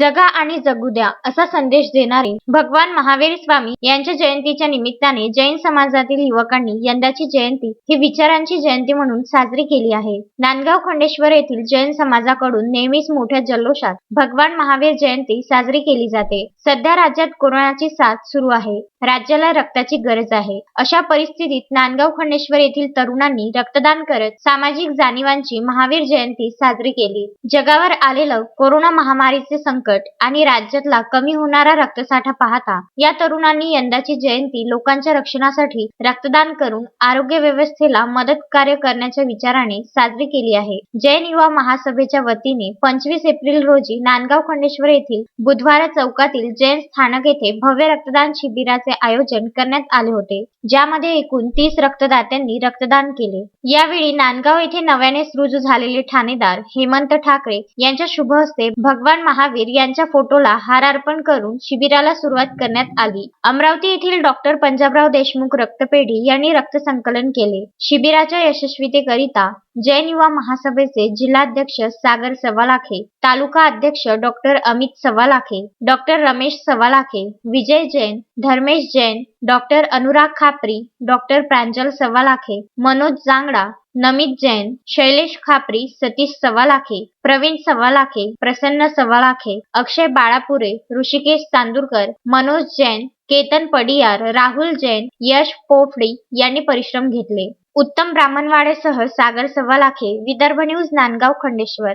जगा आणि जगू द्या असा संदेश देणारे भगवान महावीर स्वामी यांच्या जयंतीच्या निमित्ताने जैन समाजातील युवकांनी यंदाची जयंती ही विचारांची जयंती म्हणून साजरी केली आहे. नांदगाव खंडेश्वर येथील जैन समाजाकडून नेहमीच मोठ्या जल्लोषात भगवान महावीर जयंती साजरी केली जाते. सध्या राज्यात कोरोनाची साथ सुरू आहे. राज्याला रक्ताची गरज आहे. अशा परिस्थितीत नांदगाव खंडेश्वर येथील तरुणांनी रक्तदान करत सामाजिक जाणीवांची महावीर जयंती साजरी केली. जगावर आलेलं कोरोना महामारीचे संकट आणि राज्यातला कमी होणारा रक्तसाठा पाहता या तरुणांनी यंदाची जयंती लोकांच्या रक्षणासाठी रक्तदान करून आरोग्य व्यवस्थेला मदत कार्य करण्याच्या विचाराने साजरी केली आहे. जैन युवा महासभेच्या वतीने पंचवीस एप्रिल रोजी नांदगाव खंडेश्वर येथील बुधवार चौकातील जैन स्थानक येथे भव्य रक्तदान शिबिराचे आयोजन करण्यात आले होते ज्यामध्ये एकूण तीस रक्तदात्यांनी रक्तदान केले. यावेळी नांदगाव येथे नव्याने रुजू झालेले ठाणेदार हेमंत ठाकरे यांच्या शुभ हस्ते भगवान महावीर यांच्या फोटोला हार अर्पण करून शिबिराला सुरुवात करण्यात आली. अमरावती येथील डॉक्टर पंजाबराव देशमुख रक्तपेढी यांनी रक्त संकलन केले. शिबिराच्या यशस्वीतेकरिता जैन युवा महासभेचे जिल्हाध्यक्ष सागर सवालाखे तालुका अध्यक्ष doctor Amit Savalakhe doctor Ramesh Savalakhe Vijay Jain Dharmesh Jain doctor Anurag Khapri doctor Pranjal Savalakhe Manoj Jangda Namit Jain Shailesh Khapri Satish Savalakhe Pravin Savalakhe Prasanna Savalakhe Akshay Balapure Rishikesh Chandurkar Manoj Jain Ketan Padiyar Rahul Jain Yash Pophadi यांनी परिश्रम घेतले. उत्तम ब्राह्मणवाडेसह Sagar Sawalakhe Vidarbha news Nandgaon Khandeshwar.